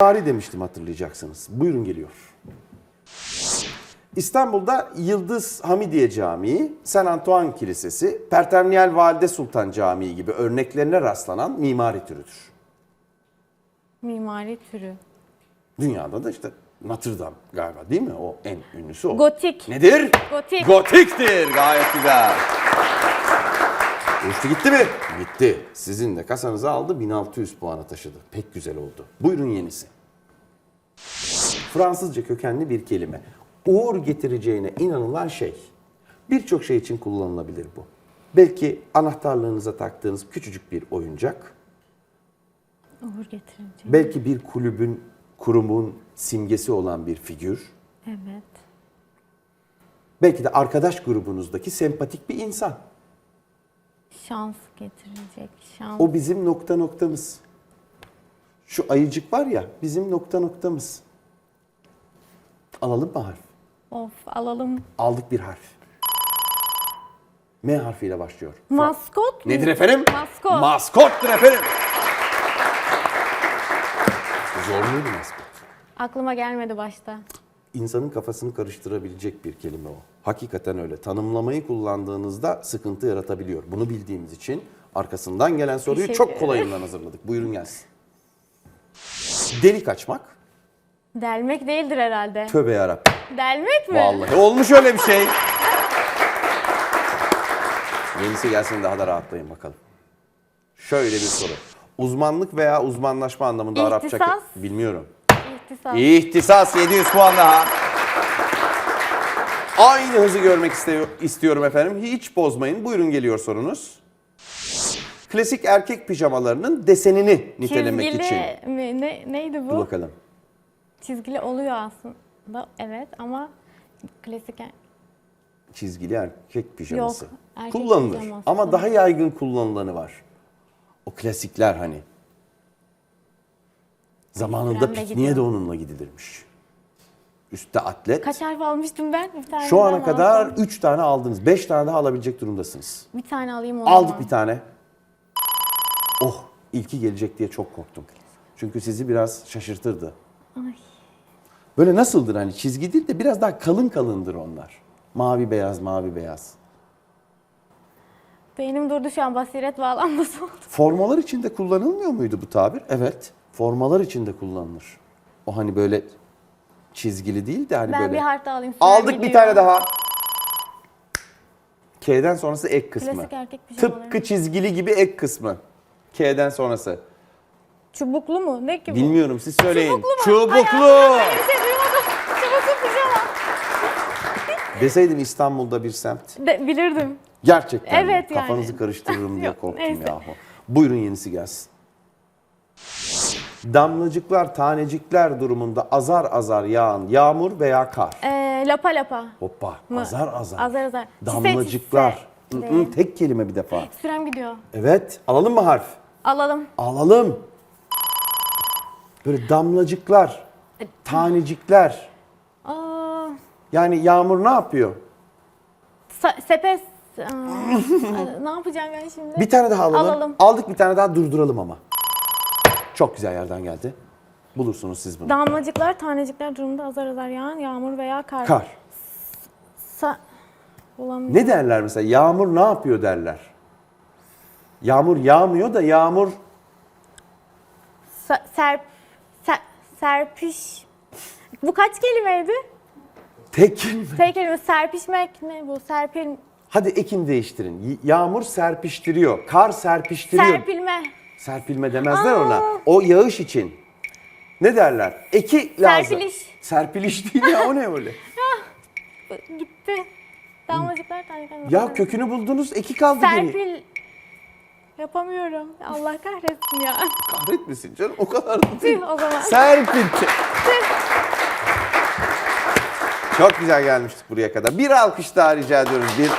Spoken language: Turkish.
Tarih demiştim hatırlayacaksınız. Buyurun geliyor. İstanbul'da Yıldız Hamidiye Camii, Saint Antoine Kilisesi, Pertemniyel Valide Sultan Camii gibi örneklerine rastlanan mimari türüdür. Mimari türü. Dünyada da işte Notre Dame galiba değil mi? O en ünlüsü o. Gotik. Nedir? Gotik. Gotiktir. Gayet güzel. Uçtu gitti mi? Gitti. Sizin de kasanıza aldı 1600 puana taşıdı. Pek güzel oldu. Buyurun yenisi. Fransızca kökenli bir kelime. Uğur getireceğine inanılan şey. Birçok şey için kullanılabilir bu. Belki anahtarlığınıza taktığınız küçücük bir oyuncak. Uğur getirici. Belki bir kulübün, kurumun simgesi olan bir figür. Evet. Belki de arkadaş grubunuzdaki sempatik bir insan. Şans getirecek. Şans. O bizim nokta noktamız. Şu ayıcık var ya bizim nokta noktamız. Alalım mı harf? Of alalım. Aldık bir harf. M harfiyle başlıyor. Maskot mu? Nedir efendim? Maskot. Maskottur efendim. Zor muydu maskot? Aklıma gelmedi başta. İnsanın kafasını karıştırabilecek bir kelime o. Hakikaten öyle. Tanımlamayı kullandığınızda sıkıntı yaratabiliyor. Bunu bildiğimiz için arkasından gelen soruyu çok kolayından hazırladık. Buyurun gelsin. Delik açmak. Delmek değildir herhalde. Tövbe yarabbim. Delmek mi? Vallahi olmuş öyle bir şey. Yenisi gelsin daha da rahatlayın bakalım. Şöyle bir soru. Uzmanlık veya uzmanlaşma anlamında Arapça... İhtisas. Bilmiyorum. İhtisas. İhtisas 700 puan daha. Aynı hızı görmek istiyor, istiyorum efendim. Hiç bozmayın. Buyurun geliyor sorunuz. Klasik erkek pijamalarının desenini nitelemek Çizgili için. mi? Ne, neydi bu? Dur bakalım. Çizgili oluyor aslında. Evet ama klasik er- Çizgili erkek pijaması. Yok, erkek Kullanılır pijaması. ama daha yaygın kullanılanı var. O klasikler hani. Zamanında pikniğe de gidiyor. onunla gidilirmiş. Üstte atlet. Kaç harf almıştım ben? Bir tane Şu ana kadar alsam? 3 tane aldınız. 5 tane daha alabilecek durumdasınız. Bir tane alayım o Aldık bir tane. Oh, ilki gelecek diye çok korktum. Çünkü sizi biraz şaşırtırdı. Ay. Böyle nasıldır hani çizgi değil de biraz daha kalın kalındır onlar. Mavi beyaz, mavi beyaz. Beynim durdu şu an basiret bağlanması oldu. Formalar içinde kullanılmıyor muydu bu tabir? Evet. Formalar içinde kullanılır. O hani böyle çizgili değil de hani Ben böyle. bir harf daha alayım. Aldık bir tane daha. K'den sonrası ek kısmı. Klasik erkek pijamaları. Tıpkı çizgili gibi ek kısmı. K'den sonrası. Çubuklu mu? Ne ki bu? Bilmiyorum siz söyleyin. Çubuklu mu? Çubuklu. Böyle bir şey duymadım. Çubuklu pijama. Deseydin İstanbul'da bir semt. De, bilirdim. Gerçekten mi? Evet yani. Kafanızı karıştırırım diye korktum neyse. yahu. Buyurun yenisi gelsin. Damlacıklar, tanecikler durumunda azar azar yağan yağmur veya kar. Ee, lapa lapa. Hoppa, Mı? azar azar. Azar azar. Damlacıklar. Hı hı, tek kelime bir defa. Sürem gidiyor. Evet, alalım mı harf? Alalım. Alalım. Böyle damlacıklar, tanecikler. Aa, Yani yağmur ne yapıyor? sa- sepes. Aa, ne yapacağım ben şimdi? Bir tane daha alalım. Alalım. Aldık bir tane daha durduralım ama. Çok güzel yerden geldi. Bulursunuz siz bunu. Damlacıklar, tanecikler durumunda azar azar yağan yağmur veya kar. Kar. Sa Bulamıyorum. Ne derler mesela? Yağmur ne yapıyor derler. Yağmur yağmıyor da yağmur Sa- serp, ser- serpiş. Bu kaç kelimeydi? tek kelime. Tek kelime serpişmek ne bu? Serpil, Hadi ekim değiştirin. Y- Yağmur serpiştiriyor. Kar serpiştiriyor. serpilme. Serpilme demezler ona. O yağış için. Ne derler? Eki lazım. Serpiliş. Serpiliş değil ya o ne öyle? Gitti. Damlacıklar, tanecikler. ya kökünü buldunuz eki kaldı geriye. Serpil. Yapamıyorum. Allah kahretsin ya. Kahretmesin canım o kadar da değil. Tüh o zaman. Serpil. Çok güzel gelmiştik buraya kadar. Bir alkış daha rica ediyoruz. Bir